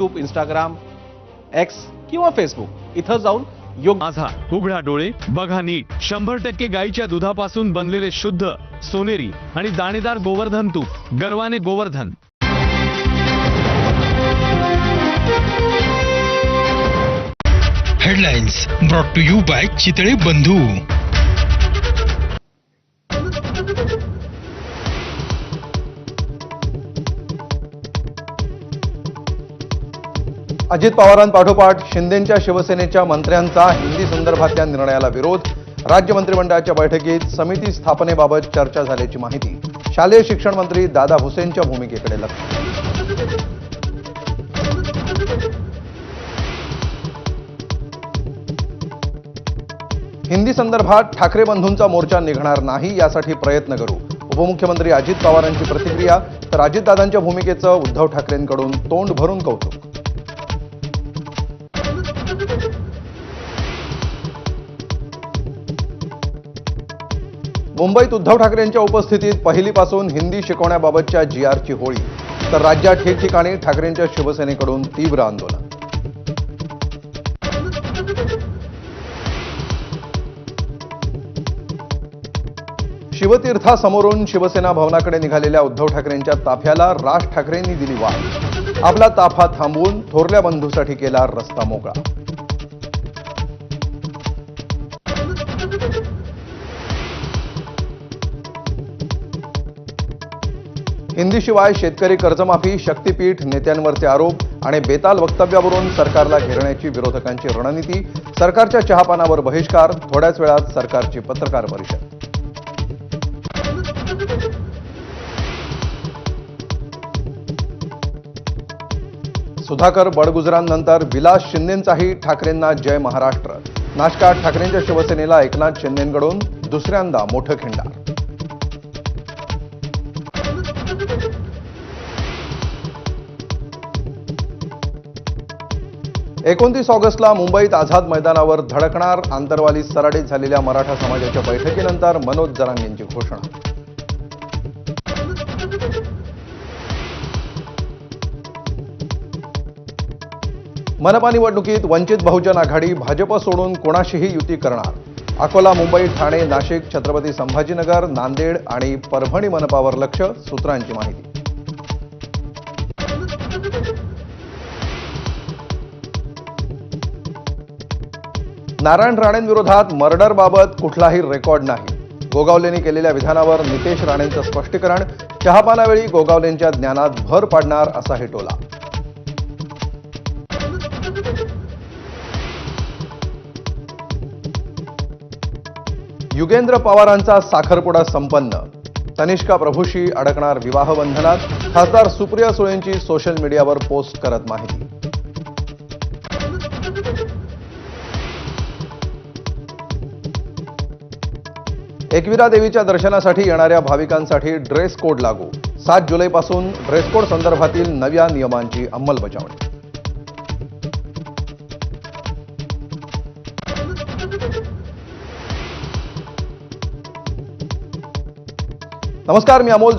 YouTube Instagram X किंवा Facebook इथं जाऊन योग्य माझा उघडा डोळे बघा नीट. शंभर टक्के गाईच्या दुधापासून बनलेले शुद्ध सोनेरी आणि दाणेदार गोवर्धन तूप. गर्वाने Govardhan. Headlines brought to you by Chitale Bandhu. Ajit पवारांपाठोपाठ शिंदेच्या शिवसेनेच्या मंत्र्यांचा हिंदी संदर्भातल्या निर्णयाला विरोध. राज्य मंत्रिमंडळाच्या बैठकीत समिती स्थापनेबाबत चर्चा झाल्याची माहिती. शालेय शिक्षण मंत्री दादा भुसेनच्या भूमिकेकडे लक्ष. हिंदी संदर्भात ठाकरे बंधूंचा मोर्चा निघणार नाही यासाठी प्रयत्न करू. उपमुख्यमंत्री अजित पवारांची प्रतिक्रिया तर अजितदादांच्या भूमिकेचं उद्धव ठाकरेंकडून तोंड भरून कौतुक. मुंबईत उद्धव ठाकरेंच्या उपस्थितीत पहिलीपासून हिंदी शिकवण्याबाबतच्या जी आरची होळी. तर राज्यात ठिकठिकाणी ठाकरेंच्या शिवसेनेकडून तीव्र आंदोलन. शिवतीर्थासमोरून शिवसेना भवनाकडे निघालेल्या उद्धव ठाकरेंच्या ताफ्याला राज ठाकरेंनी दिली वाट. आपला ताफा थांबवून थोरल्या बंधूसाठी केला रस्ता मोकळा. हिंदीशिवाय शेतकरी कर्जमाफी शक्तीपीठ नेत्यांवरचे आरोप आणि बेताल वक्तव्यावरून सरकारला घेरण्याची विरोधकांची रणनीती सरकारच्या चहापानावर बहिष्कार थोड्याच वेळात सरकारची पत्रकार परिषद. सुधाकर बडगुजरांनंतर विलास शिंदेंचाही ठाकरेंना जय महाराष्ट्र. नाशकात ठाकरेंच्या शिवसेनेला एकनाथ शिंदेंकडून दुसऱ्यांदा मोठं खिंडार. एकोणतीस ऑगस्टला मुंबईत आझाद मैदानावर धडकणार आंतरवाली सराडीत झालेल्या मराठा समाजाच्या बैठकीनंतर मनोज जरांग यांची घोषणा. मनपा निवडणुकीत वंचित बहुजन आघाडी भाजप सोडून कोणाशीही युती करणार. अकोला मुंबई ठाणे नाशिक छत्रपती संभाजीनगर नांदेड आणि परभणी मनपावर लक्ष सूत्रांची माहिती. नारायण राणेंविरोधात मर्डरबाबत कुठलाही रेकॉर्ड नाही. गोगावलेंनी केलेल्या विधानावर नितेश राणेंचं स्पष्टीकरण चहापानावेळी गोगावलेंच्या ज्ञानात भर पाडणार असाही टोला. युगेंद्र पवारांचा साखरपुडा संपन्न. तनिष्का प्रभूशी अडकणार विवाहबंधनात खासदार सुप्रिया सुळेंची सोशल मीडियावर पोस्ट करत माहिती. एकविरा देवीच्या दर्शनासाठी येणाऱ्या भाविकांसाठी ड्रेस कोड लागू. सात जुलैपासून ड्रेस कोड संदर्भातील नव्या नियमांची अंमलबजावणी. नमस्कार मी अमोल